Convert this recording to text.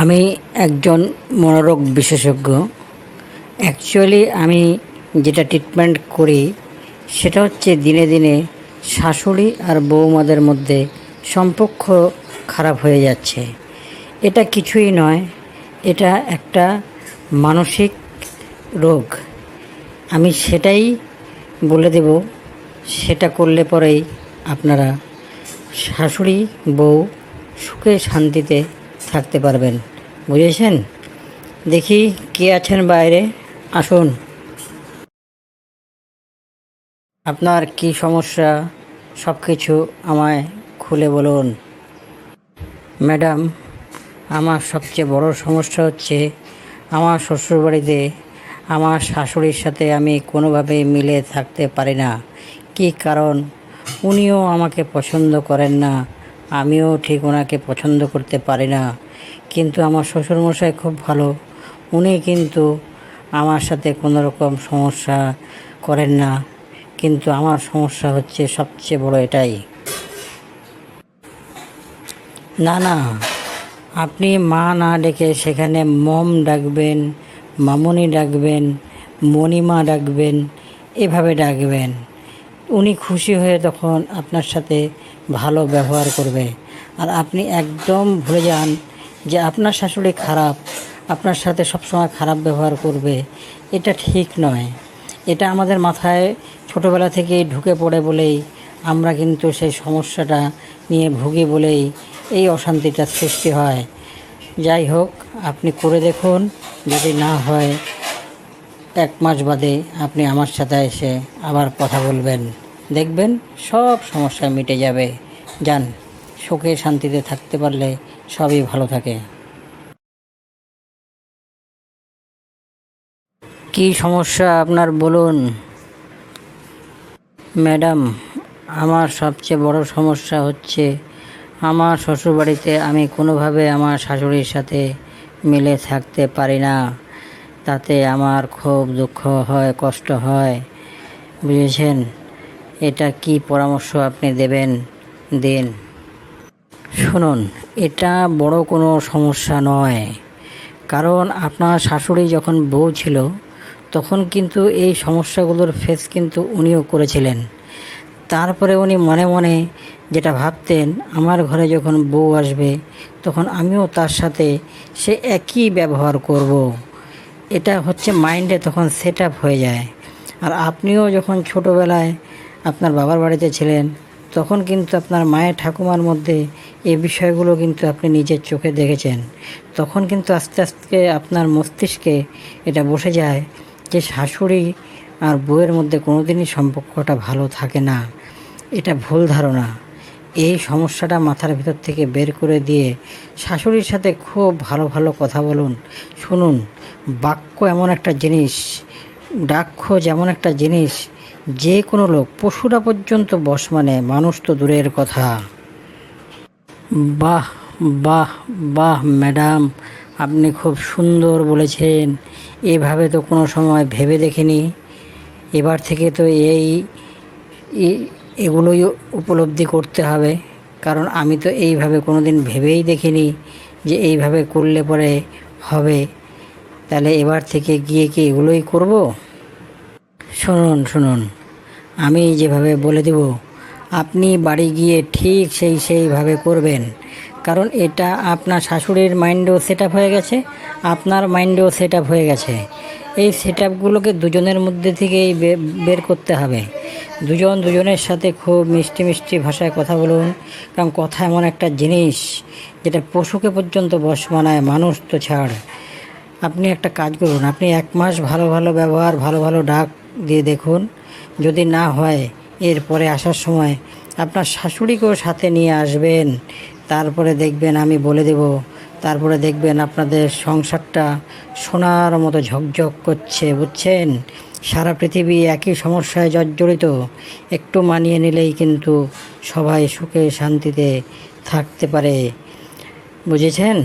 আমি একজন মনোরোগ বিশেষজ্ঞ। অ্যাকচুয়ালি আমি যেটা ট্রিটমেন্ট করি, সেটা হচ্ছে দিনে দিনে শাশুড়ি আর বৌমাদের মধ্যে সম্পর্ক খারাপ হয়ে যাচ্ছে। এটা কিছুই নয়, এটা একটা মানসিক রোগ। আমি সেটাই বলে দেব, সেটা করলে পরেই আপনারা শাশুড়ি, বউ সুখে শান্তিতে থাকতে পারবেন, বুঝেছেন? দেখি কে আছেন বাইরে, আসুন। আপনার কি সমস্যা? সব কিছু আমায় খুলে বলুন। ম্যাডাম, আমার সবচেয়ে বড় সমস্যা হচ্ছে আমার শ্বশুরবাড়িতে আমার শাশুড়ির সাথে আমি কোনোভাবে মিলে থাকতে পারি না। কী কারণ? উনিও আমাকে পছন্দ করেন না। আমিও ঠিক ওনাকে পছন্দ করতে পারি না। কিন্তু আমার শ্বশুরমশাই খুব ভালো। উনি কিন্তু আমার সাথে কোনো রকম সমস্যা করেন না। কিন্তু আমার সমস্যা হচ্ছে সবচেয়ে বড় এটাই। না না, আপনি মা না ডেকে সেখানে মম ডাকবেন, মামনি ডাকবেন, মণিমা ডাকবেন, এভাবে ডাকবেন। উনি খুশি হয়ে তখন আপনার সাথে ভালো ব্যবহার করবে। আর আপনি একদম ভুলে যান যে আপনার শাশুড়ি খারাপ, আপনার সাথে সবসময় খারাপ ব্যবহার করবে। এটা ঠিক নয়। এটা আমাদের মাথায় ছোটোবেলা থেকেই ঢুকে পড়ে বলেই আমরা কিন্তু সেই সমস্যাটা নিয়ে ভুগি বলেই এই অশান্তিটা সৃষ্টি হয়। যাই হোক, আপনি করে দেখুন, যদি না হয় এক মাস বাদে আপনি আমার সাথে এসে আবার কথা বলবেন। দেখবেন সব সমস্যা মিটে যাবে। যান, সুখে শান্তিতে থাকতে পারলে সবই ভালো থাকে। কি সমস্যা আপনার বলুন? ম্যাডাম, আমার সবচেয়ে বড় সমস্যা হচ্ছে আমার শ্বশুরবাড়িতে আমি কোনোভাবে আমার শাশুড়ির সাথে মিলে থাকতে পারি না। তাতে আমার খুব দুঃখ হয়, কষ্ট হয়। বুঝেছেন? এটা কি পরামর্শ আপনি দেবেন? দিন। শুনুন, এটা বড় কোনো সমস্যা নয়। কারণ আপনার শাশুড়ি যখন বউ ছিল, তখন কিন্তু এই সমস্যাগুলোর ফেস কিন্তু উনিও করেছিলেন। তারপরে উনি মনে মনে যেটা ভাবতেন, আমার ঘরে যখন বউ আসবে, তখন আমিও তার সাথে সে একই ব্যবহার করব। এটা হচ্ছে মাইন্ডে তখন সেট আপ হয়ে যায়। আর আপনিও যখন ছোটোবেলায় আপনার বাবার বাড়িতে ছিলেন, তখন কিন্তু আপনার মায়ের ঠাকুমার মধ্যে এই বিষয়গুলো কিন্তু আপনি নিজের চোখে দেখেছেন। তখন কিন্তু আস্তে আস্তে আপনার মস্তিষ্কে এটা বসে যায় যে শাশুড়ি আর বউয়ের মধ্যে কোনোদিনই সম্পর্কটা ভালো থাকে না। এটা ভুল ধারণা। এই সমস্যাটা মাথার ভিতর থেকে বের করে দিয়ে শাশুড়ির সাথে খুব ভালো ভালো কথা বলুন, শুনুন। বাক্য এমন একটা জিনিস, ডাক্ষ যেমন একটা জিনিস, যে কোনো লোক, পশুরা পর্যন্ত বস মানে মানুষ তো দূরের কথা। বাহ বাহ বাহ, ম্যাডাম, আপনি খুব সুন্দর বলেছেন। এভাবে তো কোনো সময় ভেবে দেখিনি। এবার থেকে তো এই এগুলোই উপলব্ধি করতে হবে। কারণ আমি তো এইভাবে কোনো দিন ভেবেই দেখিনি যে এইভাবে করলে পরে হবে। তাহলে এবার থেকে গিয়ে কি এগুলোই করব? শুনুন শুনুন। আমি যেভাবে বলে দেব, আপনি বাড়ি গিয়ে ঠিক সেই সেইভাবে করবেন। কারণ এটা আপনার শাশুড়ির মাইন্ডেও সেট হয়ে গেছে, আপনার মাইন্ডেও সেট হয়ে গেছে। এই সেট আপগুলোকে দুজনের মধ্যে থেকেই বের করতে হবে। দুজন দুজনের সাথে খুব মিষ্টি মিষ্টি ভাষায় কথা বলুন, কারণ কথা এমন একটা জিনিস, যেটা পশুকে পর্যন্ত বশ মানায়, মানুষ তো ছাড়। আপনি একটা কাজ করুন, আপনি এক মাস ভালো ভালো ব্যবহার, ভালো ভালো ডাক দিয়ে দেখুন। যদি না হয়, এরপরে আসার সময় আপনার শাশুড়িকেও সাথে নিয়ে আসবেন। তারপরে দেখবেন আমি বলে দেব, তারপরে দেখবেন আপনাদের সংসারটা সোনার মতো ঝকঝক করছে, বুঝছেন? সারা পৃথিবী একই সমস্যায় জর্জরিত। একটু মানিয়ে নিলেই কিন্তু সবাই সুখে শান্তিতে থাকতে পারে। বুঝেছেন?